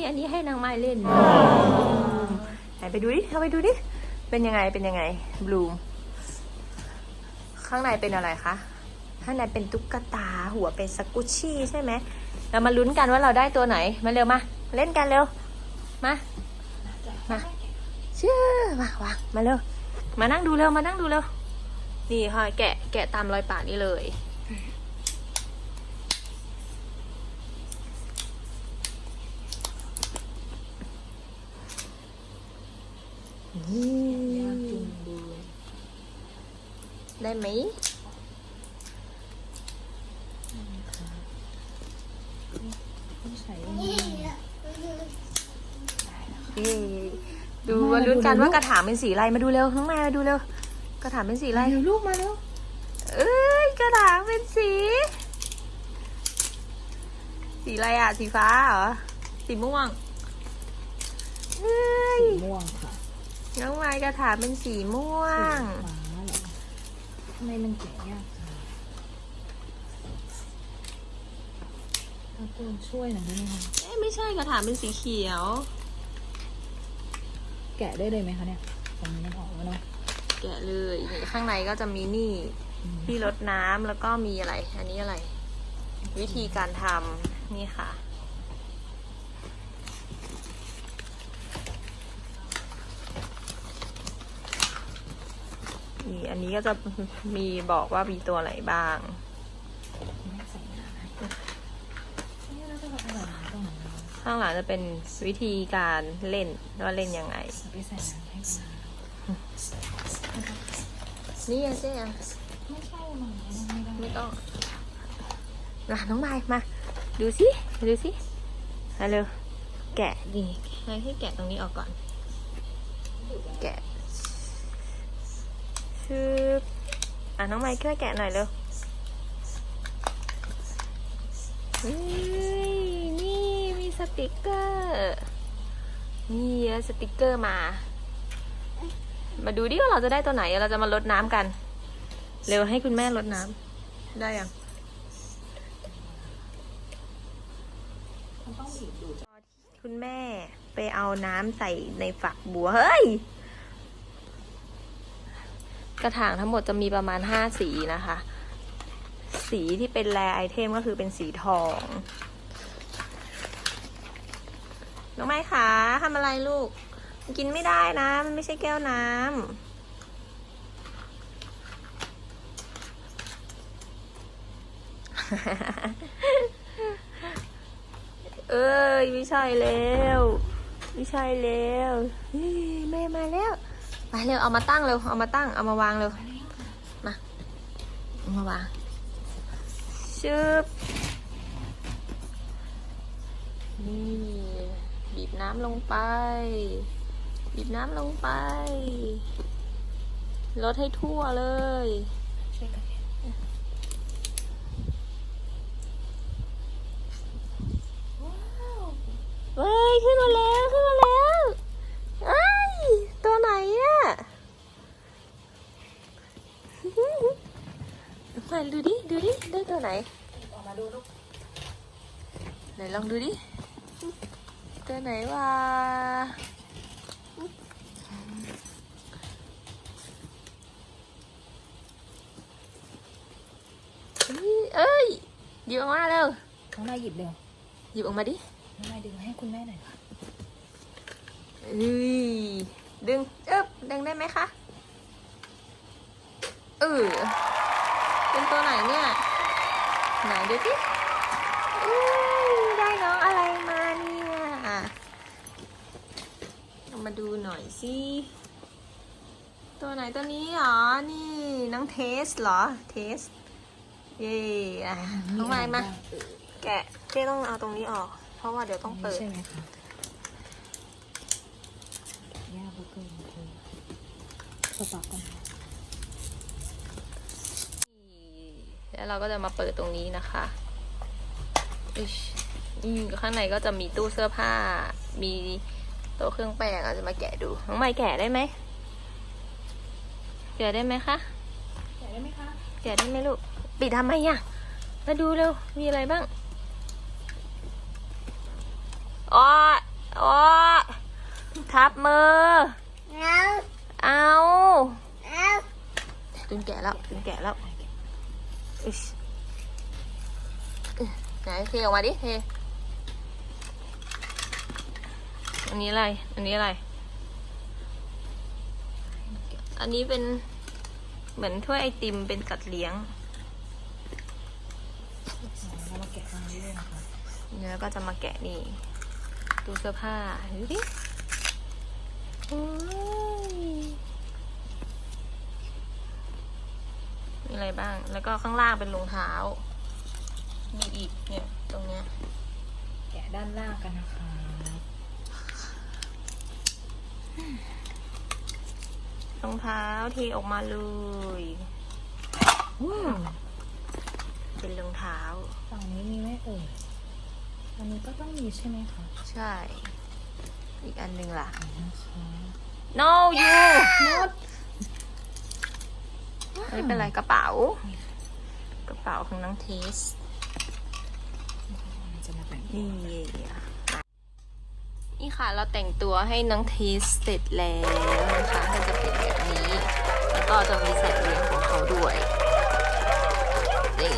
นี่อันนี้ให้นางไม้เล่นไหนไปดูดิเข้าไปดูดิ เป็นยังไง เป็นยังไง บลูม ข้างในเป็นอะไรคะ ข้างในเป็นตุ๊กตา หัวเป็นสกุชชี่ใช่ไหม เรามาลุ้นกันว่าเราได้ตัวไหน มาเร็วมา เล่นกันเร็ว มา มาเชื่อมาวางมาเร็ว มานั่งดูเร็ว มานั่งดูเร็ว นี่ค่ะ แกะ แกะตามรอยปากนี่เลย ได้ไหมนี่ดูมาลุ้นกันว่ากระถางเป็นสีอะไรมาดูเร็วน้องมายมาดูเร็วกระถางเป็นสีอะไรเดี๋ยวลูกมาแล้วเอ้ยกระถางเป็นสี สีอะไรอะ สีฟ้าเหรอ สีม่วงเอ้ยม่วงค่ะ น้องมายกระถางเป็นสีม่วงฟ้าเหรอทำไมมันแกะยากจังเอาตัวช่วยหน่อยได้ไหมคะเอ้ยไม่ใช่กระถางเป็นสีเขียว แกะได้เลยไหมคะเนี่ยตรงนี้มันออกแล้วเนาะแกะเลยนี่ข้างในก็จะมีนี่อืมที่รดน้ำแล้วก็มีอะไร อันนี้อะไร วิธีการทำนี่ค่ะ นี่อันนี้ก็จะมีบอกว่ามีตัวอะไรมางข้างหลังจะเป็นวิธีการเล่นว่าเล่นยังไงเอาไปใส่น้ำให้กันนะนี่ยังเจ๊ยังไม่ใช่หมาไม่ไม่ต้องมาน้องไม้มา ดูสิ ดูสิมาเร็วแกะดิให้ให้แกะตรงนี้ออกก่อน แกะ ชึบอะน้องไม้ช่วยแกะหน่อยเร็วเฮ้ยนี่มีสติกเกอร์นี่เอาสติกเกอร์มา มาดูดิว่าเราจะได้ตัวไหน เราจะมาลดน้ำกัน เร็วให้คุณแม่ลดน้ำได้ยังมันต้อคุณแม่ไปเอาน้ำใส่ในฝักบัว เฮ้ย กระถางทั้งหมดจะมีประมาณห้าสีนะคะ สีที่เป็นแรไอเทมก็คือเป็นสีทอง น้องไม้ขาทำอะไรลูก กินไม่ได้นะ มันไม่ใช่แก้วน้ำเอ้ยไม่ใช่แล้วไม่ใช่แล้วแม่มาแล้ว ไปเร็วเอามาตั้งเร็วเอามาตั้งเอามาวางเร็วมาเอามาวางชึบนี่บีบน้ำลงไป บีบน้ำลงไปลดให้ทั่วเลยช่วยกันเนี่ยเฮ้ยขึ้นมาแล้วขึ้นมาแล้วไอ้ยตัวไหนอะ มาดูดิ ดูดิ ได้ตัวไหน ออกมาดูลูก ไหนลองดูดิ ตัวไหนวะเฮ้ยเอ้ยหยิบออกมาเร็วน้องนายหยิบเร็วหยิบออกมาดิ น้องนายดึงมาให้คุณแม่หน่อยค่ะเฮ้ยดึงเอ๊บดึงได้ไหมคะ เออเป็น ตัวไหนเนี่ย ไหนดูสิได้น้องอะไรมาเนี่ยมาดูหน่อยสิ ตัวไหนตัวนี้เหรอ นี่น้องเทสเหรอ เทส เย่อะน้องไม้มา แกะเจ๊ต้องเอาตรงนี้ออก เพราะว่าเดี๋ยวต้องเปิด ใช่ไหมคะย่าบุกเกอร์เธอสต็อกก่อน แล้วเราก็จะมาเปิดตรงนี้นะคะอิ๊ชนี่ข้างในก็จะมีตู้เสื้อผ้า มีโต๊ะเครื่องแป้งเราจะมาแกะดู น้องใหม่แกะได้ไหม แกะได้ไหมคะอยากได้ไหมคะ แกะได้ไหมลูก ปิดทำไมอะ มาดูเร็ว มีอะไรบ้างอ๋อโอ้ทับมือเอาตุนแกะแล้วตุนแกะแล้วอิ๊ช ไหนเทออกมาดิเทอันนี้อะไร อันนี้อะไร อันนี้เป็นเหมือนถ้วยไอติมเป็นสัตว์เลี้ยง เรามาแกะตรงนี้ด้วยนะคะเนื้อก็จะมาแกะนี่ตู้เสื้อผ้าดูดิ อ้ยมีอะไรบ้าง แล้วก็ข้างล่างเป็นรองเท้า มีอีกเนี่ยตรงเนี้ย แกะด้านล่างกันนะคะรองเท้าเทออกมาเลยว้าวเป็นรองเท้า ฝั่งนี้มีไหมเอ่ยอันนี้ก็ต้องมีใช่ไหมคะ ใช่ อีกอันหนึ่งล่ะ นะคะ no you โไม่เป็นไรกระเป๋า กระเป๋าของน้องเทสนี่นี่ค่ะเราแต่งตัวให้น้องเทสเสร็จแล้วนะคะก็จะเป็นแบบนี้ แล้วก็จะมีใส่เรียงของเขาด้วยนี่